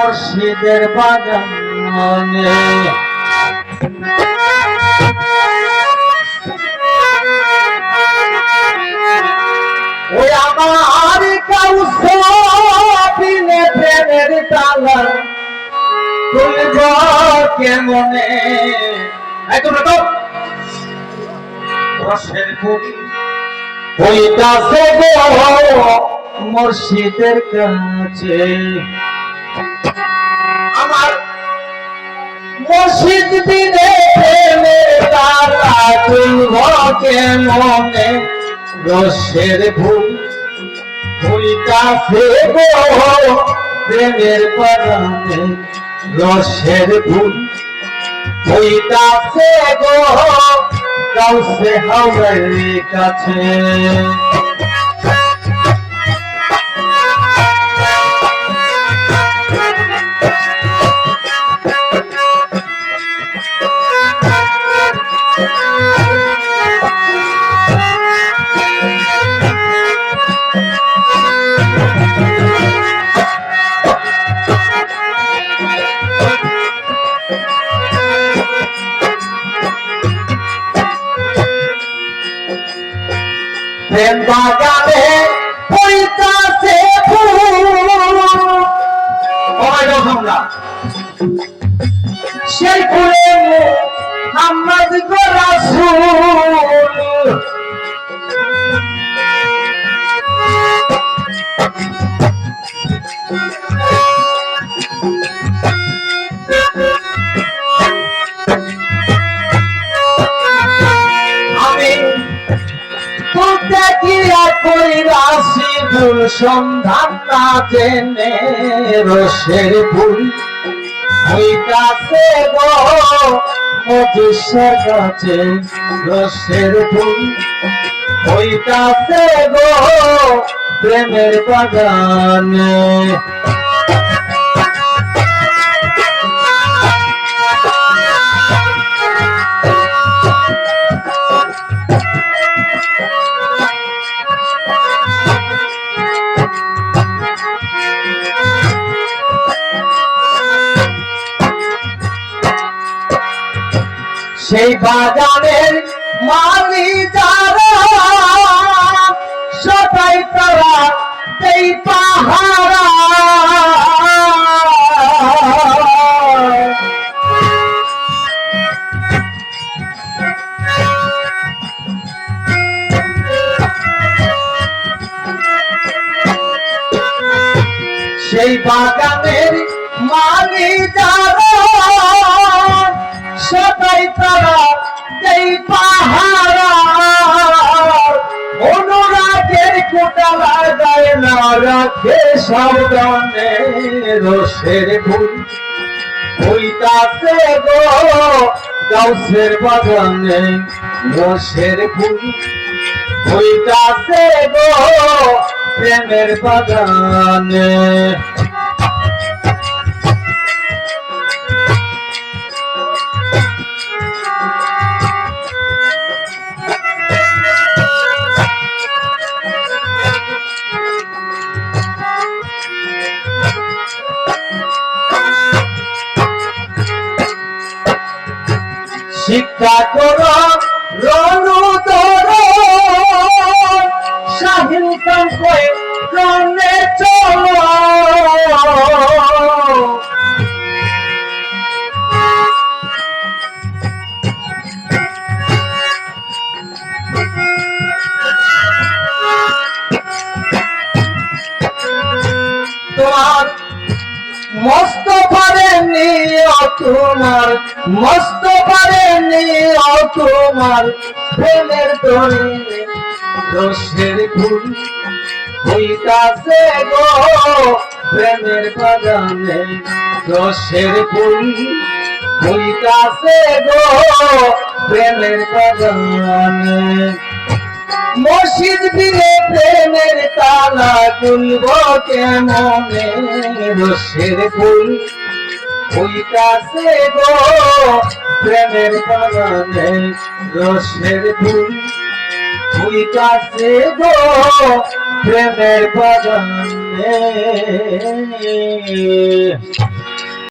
মুর্শিদের বাগানে। ওই আমার কাউসিনে প্রেমের তালা। তুলব কেমনে? মুর্শিদের কাছে। আমার মুর্শিদ দিনে প্রেমের তালা তুলব কেমনে রসের ভুল হইতাছে গো প্রেমের পরাণে রসের ভুল হইতাছে গো কাউসে হাওয়ার কাছে। প্রেম বাগানে হইতাছে তুলতে গিয়া কইরাছি ভুল সন্ধান না জেনে রসের ভুল। হইতাছে গো মধুসর গাছে রসের ভুল। হইতাছে গো, প্রেমের বাগানে সেই বাগানের মালি যারা সবাই তারা সেই পাহারা। সেই বাগানের মালি যারা সবাই তারা এই পাহারা। অনুরাগের কোটালা গায়ে না রাখে সাবধানে রসের ভুল হইতাছে গো গাউসের বাগানে রসের ফুল। হইতাছে গো প্রেমের বাগানে শিক্ষা করো দর শাহিন কয়ে রনে চলো। তোমার মস্ত তোমার, মস্ত পারেনি তোমার প্রেমের দরে রসের ফুল হইতাছে গো প্রেমের বাগানে। রসের ফুল হইতাছে গো প্রেমের বাগানে। মসজিদ বিলে প্রেমের তালা তুলব কেমনে রসের ফুল হইতাছে গো প্রেমের বাগানে রসের ফুল। হইতাছে গো প্রেমের বাগানে